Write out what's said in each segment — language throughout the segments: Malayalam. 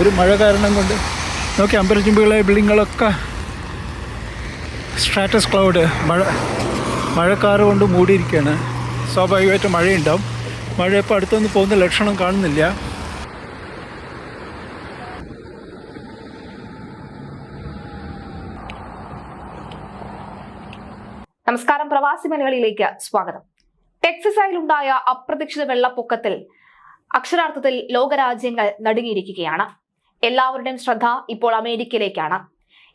ഒരു മഴ കാരണം കൊണ്ട്. നോക്കി അമ്പരച്ചുമ്പികളെ ബിൽഡിങ്ങുകളൊക്കെ സ്ട്രാറ്റസ് ക്ലൗഡ് മഴ മഴക്കാറ് കൊണ്ട് മൂടിയിരിക്കുകയാണ്. സ്വാഭാവികമായിട്ട് മഴയുണ്ടാവും. മഴ ഇപ്പോൾ അടുത്തൊന്നും പോകുന്ന ലക്ഷണം കാണുന്നില്ല. നമസ്കാരം പ്രവാസി മലയാളിയിലേക്ക് സ്വാഗതം. ടെക്സസയിലുണ്ടായ അപ്രതീക്ഷിത വെള്ളപ്പൊക്കത്തിൽ അക്ഷരാർത്ഥത്തിൽ ലോകരാജ്യങ്ങൾ നടുങ്ങിയിരിക്കുകയാണ്. എല്ലാവരുടെയും ശ്രദ്ധ ഇപ്പോൾ അമേരിക്കയിലേക്കാണ്.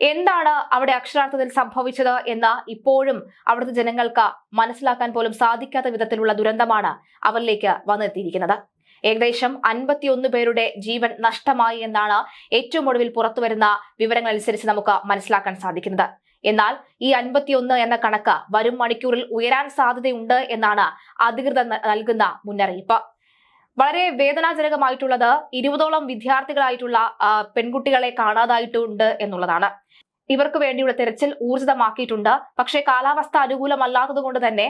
എന്താണ് അവിടെ അക്ഷരാർത്ഥത്തിൽ സംഭവിച്ചത് എന്ന് ഇപ്പോഴും അവിടുത്തെ ജനങ്ങൾക്ക് മനസ്സിലാക്കാൻ പോലും സാധിക്കാത്ത വിധത്തിലുള്ള ദുരന്തമാണ് അവരിലേക്ക് വന്നെത്തിയിരിക്കുന്നത്. ഏകദേശം അൻപത്തിയൊന്ന് പേരുടെ ജീവൻ നഷ്ടമായി എന്നാണ് ഏറ്റവും ഒടുവിൽ പുറത്തുവരുന്ന വിവരങ്ങൾ അനുസരിച്ച് നമുക്ക് മനസ്സിലാക്കാൻ സാധിക്കുന്നത്. എന്നാൽ ഈ അൻപത്തിയൊന്ന് എന്ന കണക്ക് വരും മണിക്കൂറിൽ ഉയരാൻ സാധ്യതയുണ്ട് എന്നാണ് അധികൃതർ നൽകുന്ന മുന്നറിയിപ്പ്. വളരെ വേദനാജനകമായിട്ടുള്ളത് ഇരുപതോളം വിദ്യാർത്ഥികളായിട്ടുള്ള പെൺകുട്ടികളെ കാണാതായിട്ടുണ്ട് എന്നുള്ളതാണ്. ഇവർക്ക് വേണ്ടിയുള്ള തെരച്ചിൽ ഊർജിതമാക്കിയിട്ടുണ്ട്. പക്ഷേ കാലാവസ്ഥ അനുകൂലമല്ലാത്തത് കൊണ്ട് തന്നെ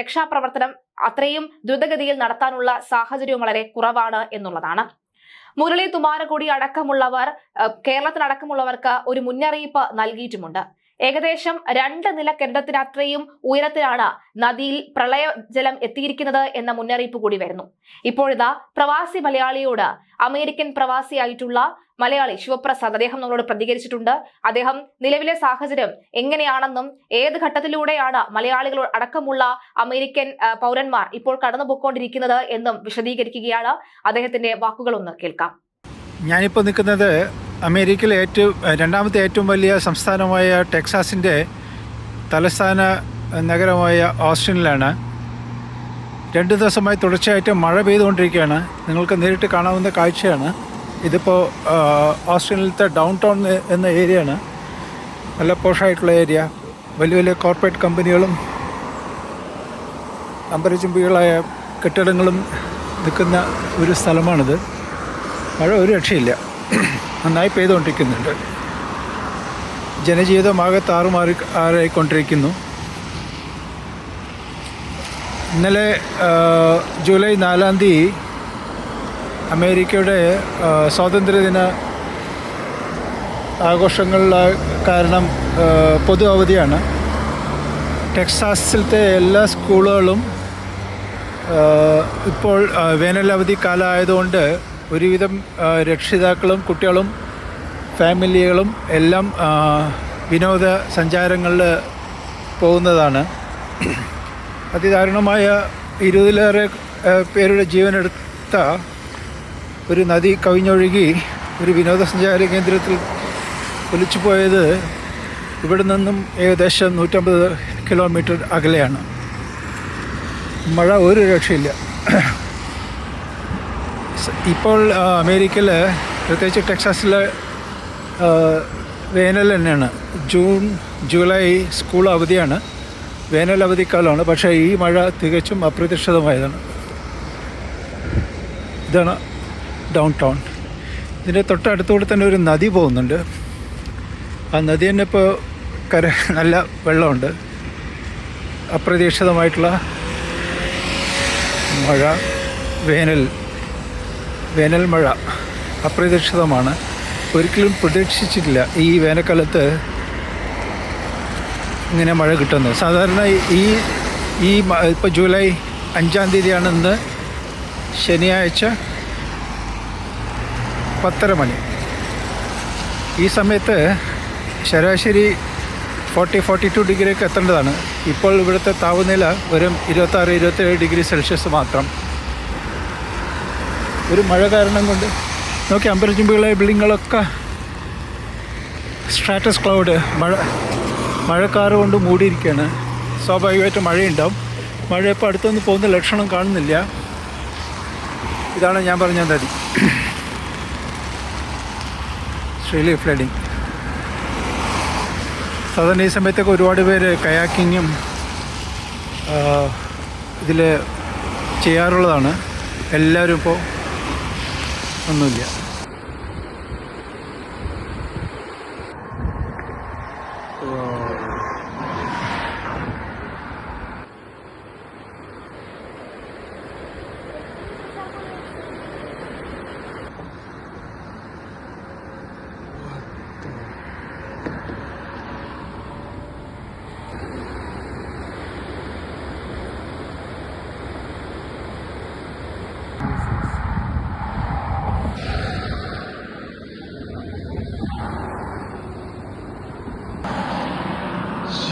രക്ഷാപ്രവർത്തനം അത്രയും ദ്രുതഗതിയിൽ നടത്താനുള്ള സാഹചര്യം വളരെ കുറവാണ് എന്നുള്ളതാണ്. മുരളി തുമാരകുടി അടക്കമുള്ളവർ കേരളത്തിലടക്കമുള്ളവർക്ക് ഒരു മുന്നറിയിപ്പ് നൽകിയിട്ടുമുണ്ട്. ഏകദേശം രണ്ട് നില കെട്ടിടത്തിന് അത്രയും ഉയരത്തിലാണ് നദിയിൽ പ്രളയജലം എത്തിയിരിക്കുന്നത് എന്ന മുന്നറിയിപ്പ് കൂടി വരുന്നു. ഇപ്പോഴിതാ പ്രവാസി മലയാളിയോട് അമേരിക്കൻ പ്രവാസിയായിട്ടുള്ള മലയാളി ശിവപ്രസാദ് അദ്ദേഹം നമ്മളോട് പ്രതികരിച്ചിട്ടുണ്ട്. അദ്ദേഹം നിലവിലെ സാഹചര്യം എങ്ങനെയാണെന്നും ഏത് ഘട്ടത്തിലൂടെയാണ് മലയാളികൾ അടക്കമുള്ള അമേരിക്കൻ പൗരന്മാർ ഇപ്പോൾ കടന്നുപോയിക്കൊണ്ടിരിക്കുന്നത് എന്നും വിശദീകരിക്കുകയാണ്. അദ്ദേഹത്തിന്റെ വാക്കുകളൊന്ന് കേൾക്കാം. ഞാനിപ്പോൾ നിൽക്കുന്നത് അമേരിക്കയിലെ ഏറ്റവും രണ്ടാമത്തെ ഏറ്റവും വലിയ സംസ്ഥാനമായ ടെക്സാസിന്റെ തലസ്ഥാന നഗരമായ ഓസ്റ്റിനിലാണ്. രണ്ട് ദിവസമായി തുടർച്ചയായിട്ട് മഴ പെയ്തുകൊണ്ടിരിക്കുകയാണ്. നിങ്ങൾക്ക് നേരിട്ട് കാണാവുന്ന കാഴ്ചയാണ്. ഇതിപ്പോൾ ഓസ്ട്രേലിയത്തെ ഡൗൺ ടൗൺ എന്ന ഏരിയയാണ്. നല്ല പോഷായിട്ടുള്ള ഏരിയ. വലിയ വലിയ കോർപ്പറേറ്റ് കമ്പനികളും അമ്പരചുംബികളായ കെട്ടിടങ്ങളും നിൽക്കുന്ന ഒരു സ്ഥലമാണിത്. മഴ ഒരു രക്ഷയില്ല. നന്നായി പെയ്തുകൊണ്ടിരിക്കുന്നുണ്ട്. ജനജീവിതമാകെ താറുമാറി ആറായിക്കൊണ്ടിരിക്കുന്നു. ഇന്നലെ ജൂലൈ നാലാം തീയതി അമേരിക്കയുടെ സ്വാതന്ത്ര്യദിന ആഘോഷങ്ങൾ കാരണം പൊതു അവധിയാണ്. ടെക്സാസിലത്തെ എല്ലാ സ്കൂളുകളും ഇപ്പോൾ വേനലവധി കാലമായതുകൊണ്ട് ഒരുവിധം രക്ഷിതാക്കളും കുട്ടികളും ഫാമിലികളും എല്ലാം വിനോദ സഞ്ചാരങ്ങളിൽ പോകുന്നതാണ്. അതിദാരുണമായ ഇരുപതിലേറെ പേരുടെ ജീവനെടുത്ത ഒരു നദി കവിഞ്ഞൊഴുകി ഒരു വിനോദസഞ്ചാര കേന്ദ്രത്തിൽ ഒലിച്ചു പോയത് ഇവിടെ നിന്നും ഏകദേശം നൂറ്റമ്പത് കിലോമീറ്റർ അകലെയാണ്. മഴ ഒരു രക്ഷയില്ല. ഇപ്പോൾ അമേരിക്കയിൽ പ്രത്യേകിച്ച് ടെക്സാസിൽ വേനൽ തന്നെയാണ്. ജൂൺ ജൂലൈ സ്കൂൾ അവധിയാണ്. വേനൽ അവധിക്കാലമാണ്. പക്ഷേ ഈ മഴ തികച്ചും അപ്രതീക്ഷിതമായതാണ്. ഇതാണ് ഡൗൺ ടൗൺ ഇതിന്റെ തൊട്ടടുത്തൂടെ തന്നെ ഒരു നദി പോകുന്നുണ്ട്. ആ നദി തന്നെ ഇപ്പോൾ കര നല്ല വെള്ളമുണ്ട്. അപ്രതീക്ഷിതമായിട്ടുള്ള മഴ വേനൽ. വേനൽ മഴ അപ്രതീക്ഷിതമാണ്. ഒരിക്കലും പ്രതീക്ഷിച്ചിട്ടില്ല ഈ വേനൽക്കാലത്ത് ഇങ്ങനെ മഴ കിട്ടുന്നത്. സാധാരണ ഈ ഈ ഇപ്പോൾ ജൂലൈ അഞ്ചാം തീയതിയാണ് ഇന്ന് ശനിയാഴ്ച പത്തര മണി. ഈ സമയത്ത് ശരാശരി ഫോർട്ടി ഫോർട്ടി ടു ഡിഗ്രിയൊക്കെ എത്തേണ്ടതാണ്. ഇപ്പോൾ ഇവിടുത്തെ താപനില വെറും ഇരുപത്താറ് ഇരുപത്തേഴ് ഡിഗ്രി സെൽഷ്യസ് മാത്രം. ഒരു മഴ കാരണം കൊണ്ട് നോക്കി അമ്പരച്ചുമ്പികളെ ബിൽഡിങ്ങുകളൊക്കെ സ്ട്രാറ്റസ് ക്ലൗഡ് മഴ മഴക്കാറ് കൊണ്ട് മൂടിയിരിക്കുകയാണ്. സ്വാഭാവികമായിട്ട് മഴയുണ്ടാവും. മഴ ഇപ്പോൾ അടുത്തൊന്നും പോകുന്ന ലക്ഷണം കാണുന്നില്ല. ഇതാണ് ഞാൻ പറഞ്ഞ നദി ശ്രീലി ഫ്ലഡിങ് സാധാരണ ഈ സമയത്തൊക്കെ ഒരുപാട് പേര് കയാക്കിങ്ങും ഇതിൽ ചെയ്യാറുള്ളതാണ്. എല്ലാവരും ഇപ്പോൾ ഒന്നുമില്ല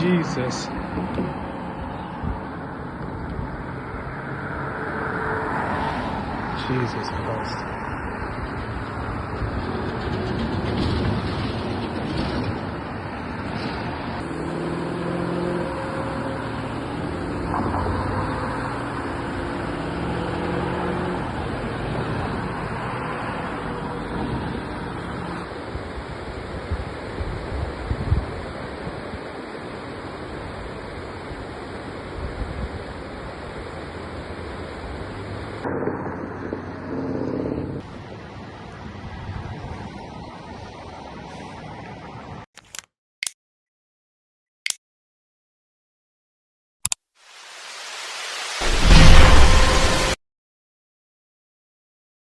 Jesus. Jesus Christ.